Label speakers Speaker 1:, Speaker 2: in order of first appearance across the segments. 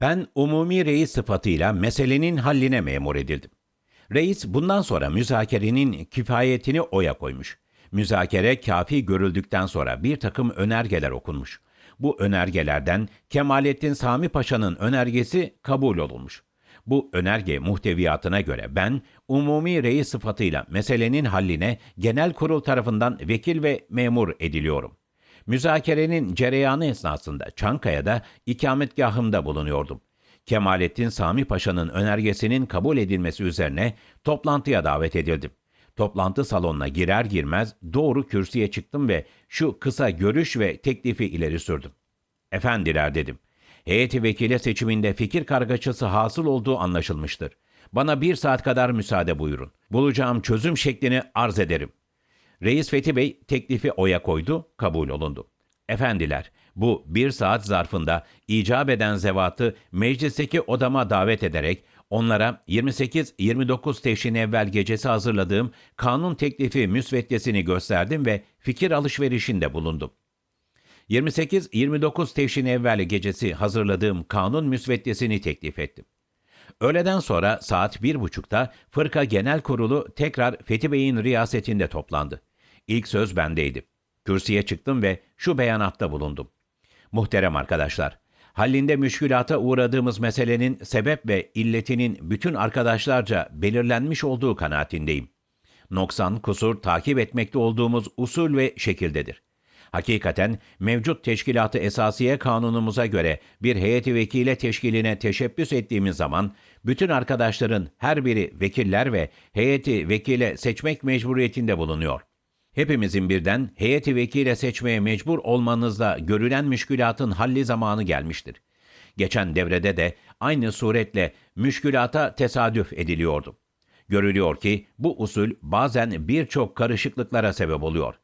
Speaker 1: Ben umumi reis sıfatıyla meselenin halline memur edildim. Reis bundan sonra müzakerenin kifayetini oya koymuş. Müzakere kafi görüldükten sonra bir takım önergeler okunmuş. Bu önergelerden Kemalettin Sami Paşa'nın önergesi kabul olunmuş. Bu önerge muhteviyatına göre ben umumi reis sıfatıyla meselenin halline genel kurul tarafından vekil ve memur ediliyorum. Müzakerenin cereyanı esnasında Çankaya'da ikametgahımda bulunuyordum. Kemalettin Sami Paşa'nın önergesinin kabul edilmesi üzerine toplantıya davet edildim. Toplantı salonuna girer girmez doğru kürsüye çıktım ve şu kısa görüş ve teklifi ileri sürdüm. Efendiler dedim. Heyeti vekile seçiminde fikir kargaşası hasıl olduğu anlaşılmıştır. Bana bir saat kadar müsaade buyurun. Bulacağım çözüm şeklini arz ederim. Reis Fethi Bey teklifi oya koydu, kabul olundu. Efendiler, bu bir saat zarfında icap eden zevatı meclisteki odama davet ederek onlara 28-29 Teşrin evvel gecesi hazırladığım kanun teklifi müsveddesini gösterdim ve fikir alışverişinde bulundum. 28-29 Teşrin evvel gecesi hazırladığım kanun müsveddesini teklif ettim. Öğleden sonra saat bir buçukta Fırka Genel Kurulu tekrar Fethi Bey'in riyasetinde toplandı. İlk söz bendeydi. Kürsüye çıktım ve şu beyanatta bulundum. Muhterem arkadaşlar, hallində müşkülata uğradığımız meselenin sebep ve illetinin bütün arkadaşlarca belirlenmiş olduğu kanaatindeyim. Noksan, kusur takip etmekte olduğumuz usul ve şekildedir. Hakikaten mevcut teşkilatı esasiye kanunumuza göre bir heyeti vekile teşkiline teşebbüs ettiğimiz zaman bütün arkadaşların her biri vekiller ve heyeti vekile seçmek mecburiyetinde bulunuyor. Hepimizin birden heyeti vekile seçmeye mecbur olmanızla görülen müşkülatın halli zamanı gelmiştir. Geçen devrede de aynı suretle müşkülata tesadüf ediliyordu. Görülüyor ki bu usul bazen birçok karışıklıklara sebep oluyor.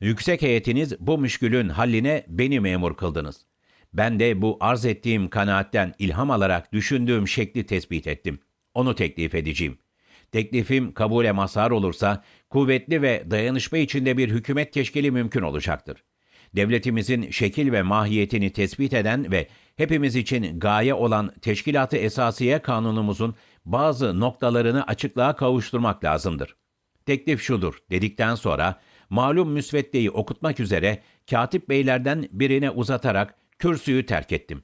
Speaker 1: Yüksek heyetiniz bu müşkülün halline beni memur kıldınız. Ben de bu arz ettiğim kanaatten ilham alarak düşündüğüm şekli tespit ettim. Onu teklif edeceğim. Teklifim kabule mazhar olursa kuvvetli ve dayanışma içinde bir hükümet teşkili mümkün olacaktır. Devletimizin şekil ve mahiyetini tespit eden ve hepimiz için gaye olan Teşkilat-ı Esasiye Kanunumuzun bazı noktalarını açıklığa kavuşturmak lazımdır. Teklif şudur dedikten sonra malum müsveddeyi okutmak üzere katip beylerden birine uzatarak kürsüyü terk ettim.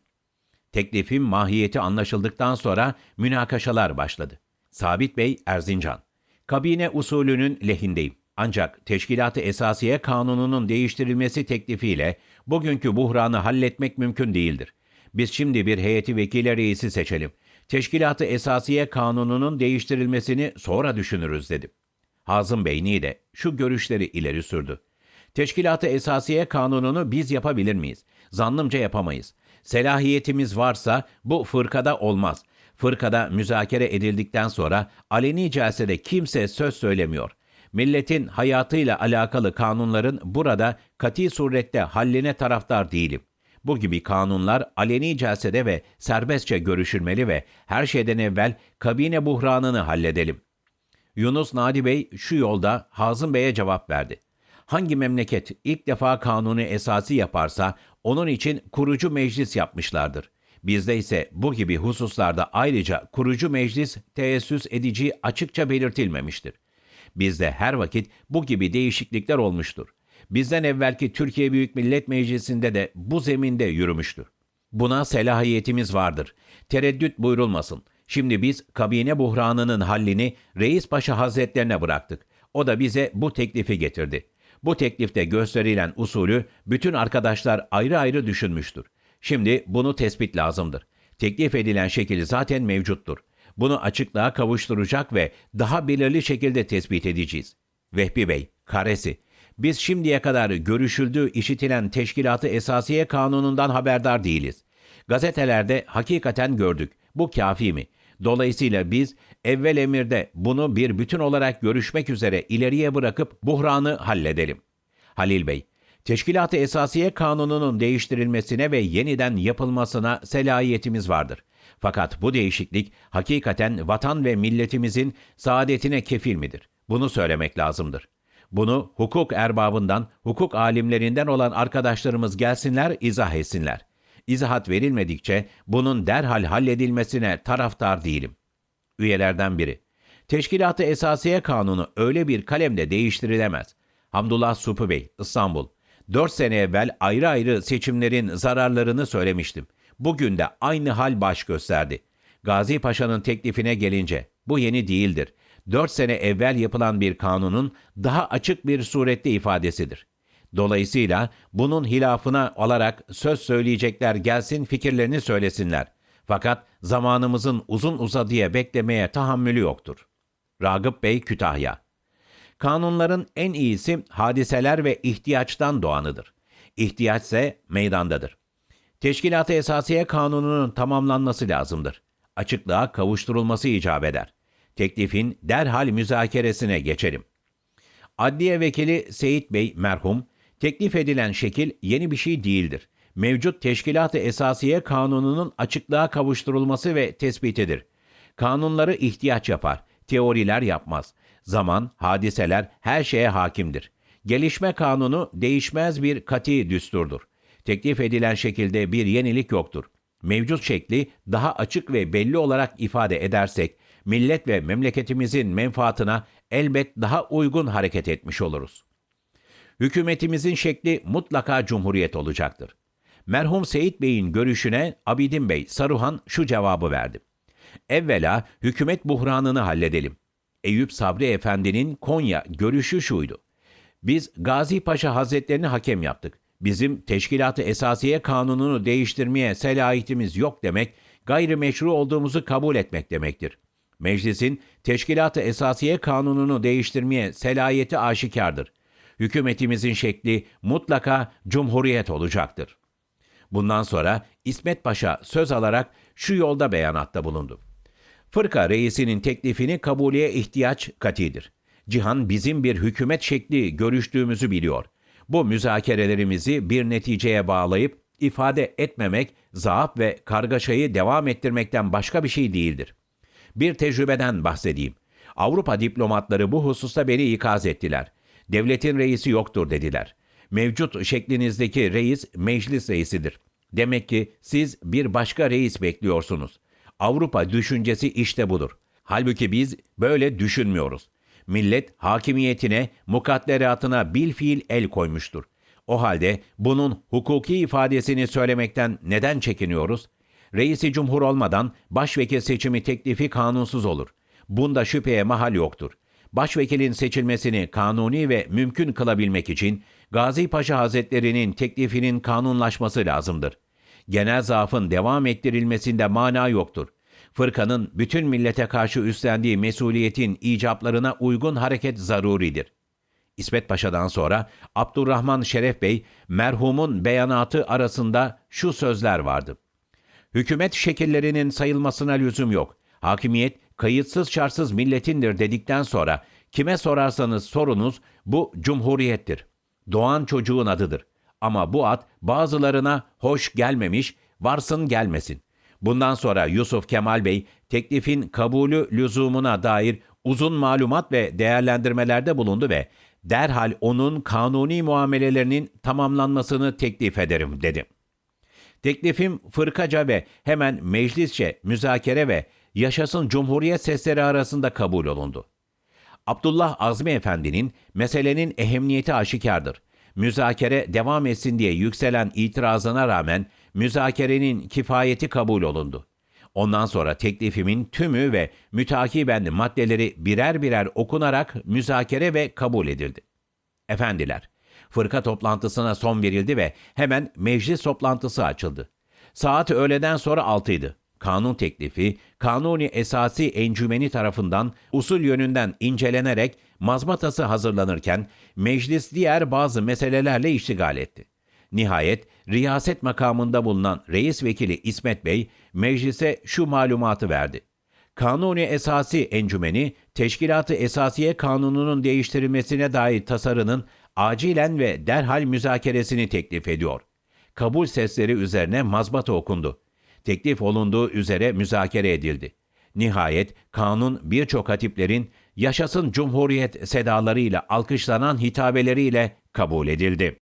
Speaker 1: Teklifin mahiyeti anlaşıldıktan sonra münakaşalar başladı. Sabit Bey Erzincan. Kabine usulünün lehindeyim. Ancak Teşkilat-ı Esasiye Kanunu'nun değiştirilmesi teklifiyle bugünkü buhranı halletmek mümkün değildir. Biz şimdi bir heyeti vekile reisi seçelim. Teşkilat-ı Esasiye Kanunu'nun değiştirilmesini sonra düşünürüz dedim. Hazım Beyni de şu görüşleri ileri sürdü. Teşkilat-ı Esasiye Kanunu'nu biz yapabilir miyiz? Zannımca yapamayız. Selahiyetimiz varsa bu fırkada olmaz. Fırkada müzakere edildikten sonra aleni celsede kimse söz söylemiyor. Milletin hayatıyla alakalı kanunların burada kati surette halline taraftar değilim. Bu gibi kanunlar aleni celsede ve serbestçe görüşülmeli ve her şeyden evvel kabine buhranını halledelim. Yunus Nadi Bey şu yolda Hazım Bey'e cevap verdi. Hangi memleket ilk defa kanunu esası yaparsa onun için kurucu meclis yapmışlardır. Bizde ise bu gibi hususlarda ayrıca kurucu meclis teessüs edici açıkça belirtilmemiştir. Bizde her vakit bu gibi değişiklikler olmuştur. Bizden evvelki Türkiye Büyük Millet Meclisi'nde de bu zeminde yürümüştür. Buna selahiyetimiz vardır. Tereddüt buyurulmasın. Şimdi biz kabine buhranının hallini Reis Paşa Hazretlerine bıraktık. O da bize bu teklifi getirdi. Bu teklifte gösterilen usulü bütün arkadaşlar ayrı ayrı düşünmüştür. Şimdi bunu tespit lazımdır. Teklif edilen şekil zaten mevcuttur. Bunu açıklığa kavuşturacak ve daha belirli şekilde tespit edeceğiz. Vehbi Bey, karesi. Biz şimdiye kadar görüşüldüğü işitilen Teşkilatı Esasiye Kanunu'ndan haberdar değiliz. Gazetelerde hakikaten gördük. Bu kafi mi? Dolayısıyla biz evvel emirde bunu bir bütün olarak görüşmek üzere ileriye bırakıp buhranı halledelim. Halil Bey, Teşkilat-ı Esasiye Kanunu'nun değiştirilmesine ve yeniden yapılmasına selahiyetimiz vardır. Fakat bu değişiklik hakikaten vatan ve milletimizin saadetine kefil midir? Bunu söylemek lazımdır. Bunu hukuk erbabından, hukuk alimlerinden olan arkadaşlarımız gelsinler, izah etsinler. İzahat verilmedikçe bunun derhal halledilmesine taraftar değilim. Üyelerden biri. Teşkilat-ı Esasiye Kanunu öyle bir kalemde değiştirilemez. Hamdullah Supu Bey, İstanbul. Dört sene evvel ayrı ayrı seçimlerin zararlarını söylemiştim. Bugün de aynı hal baş gösterdi. Gazi Paşa'nın teklifine gelince bu yeni değildir. Dört sene evvel yapılan bir kanunun daha açık bir surette ifadesidir. Dolayısıyla bunun hilafına olarak söz söyleyecekler gelsin fikirlerini söylesinler. Fakat zamanımızın uzun uzadıya beklemeye tahammülü yoktur. Ragıp Bey Kütahya Kanunların en iyisi hadiseler ve ihtiyaçtan doğanıdır. İhtiyaç ise meydandadır. Teşkilat-ı Esasiye Kanunu'nun tamamlanması lazımdır. Açıklığa kavuşturulması icap eder. Teklifin derhal müzakeresine geçelim. Adliye Vekili Seyit Bey merhum, teklif edilen şekil yeni bir şey değildir. Mevcut Teşkilat-ı Esasiye Kanunu'nun açıklığa kavuşturulması ve tespitidir. Kanunları ihtiyaç yapar, teoriler yapmaz. Zaman, hadiseler her şeye hakimdir. Gelişme kanunu değişmez bir kati düsturdur. Teklif edilen şekilde bir yenilik yoktur. Mevcut şekli daha açık ve belli olarak ifade edersek, millet ve memleketimizin menfaatına elbet daha uygun hareket etmiş oluruz. Hükümetimizin şekli mutlaka cumhuriyet olacaktır. Merhum Seyit Bey'in görüşüne Abidin Bey Saruhan şu cevabı verdi. Evvela hükümet buhranını halledelim. Eyüp Sabri Efendi'nin Konya görüşü şuydu. Biz Gazi Paşa Hazretlerini hakem yaptık. Bizim teşkilatı esasiye kanununu değiştirmeye selahiyetimiz yok demek, gayrimeşru olduğumuzu kabul etmek demektir. Meclisin teşkilatı esasiye kanununu değiştirmeye selahiyeti aşikardır. Hükümetimizin şekli mutlaka cumhuriyet olacaktır. Bundan sonra İsmet Paşa söz alarak şu yolda beyanatta bulundu. Fırka reisinin teklifini kabuleye ihtiyaç katidir. Cihan bizim bir hükümet şekli görüştüğümüzü biliyor. Bu müzakerelerimizi bir neticeye bağlayıp ifade etmemek, zaaf ve kargaşayı devam ettirmekten başka bir şey değildir. Bir tecrübeden bahsedeyim. Avrupa diplomatları bu hususta beni ikaz ettiler. Devletin reisi yoktur dediler. Mevcut şeklinizdeki reis meclis reisidir. Demek ki siz bir başka reis bekliyorsunuz. Avrupa düşüncesi işte budur. Halbuki biz böyle düşünmüyoruz. Millet hakimiyetine, mukadderatına bil fiil el koymuştur. O halde bunun hukuki ifadesini söylemekten neden çekiniyoruz? Reisi cumhur olmadan başvekil seçimi teklifi kanunsuz olur. Bunda şüpheye mahal yoktur. Başvekilin seçilmesini kanuni ve mümkün kılabilmek için Gazi Paşa Hazretleri'nin teklifinin kanunlaşması lazımdır. Genel zaafın devam ettirilmesinde mana yoktur. Fırkanın bütün millete karşı üstlendiği mesuliyetin icaplarına uygun hareket zaruridir. İsmet Paşa'dan sonra Abdurrahman Şeref Bey merhumun beyanatı arasında şu sözler vardı. Hükümet şekillerinin sayılmasına lüzum yok. Hakimiyet kayıtsız şartsız milletindir dedikten sonra kime sorarsanız sorunuz bu cumhuriyettir. Doğan çocuğun adıdır. Ama bu ad bazılarına hoş gelmemiş, varsın gelmesin. Bundan sonra Yusuf Kemal Bey teklifin kabulü lüzumuna dair uzun malumat ve değerlendirmelerde bulundu ve derhal onun kanuni muamelelerinin tamamlanmasını teklif ederim dedi. Teklifim fırkaca ve hemen meclisçe müzakere ve yaşasın cumhuriyet sesleri arasında kabul olundu. Abdullah Azmi Efendi'nin meselenin ehemmiyeti aşikardır. Müzakere devam etsin diye yükselen itirazına rağmen müzakerenin kifayeti kabul olundu. Ondan sonra teklifimin tümü ve mütakiben maddeleri birer birer okunarak müzakere ve kabul edildi. Efendiler, fırka toplantısına son verildi ve hemen meclis toplantısı açıldı. Saat öğleden sonra altıydı. Kanun teklifi, Kanuni Esasi Encümeni tarafından usul yönünden incelenerek mazbatası hazırlanırken meclis diğer bazı meselelerle iştigal etti. Nihayet riyaset makamında bulunan reis vekili İsmet Bey meclise şu malumatı verdi. Kanuni Esasi Encümeni, Teşkilatı Esasiye Kanunu'nun değiştirilmesine dair tasarının acilen ve derhal müzakeresini teklif ediyor. Kabul sesleri üzerine mazbata okundu. Teklif olunduğu üzere müzakere edildi. Nihayet kanun birçok hatiplerin yaşasın cumhuriyet sedalarıyla alkışlanan hitabeleriyle kabul edildi.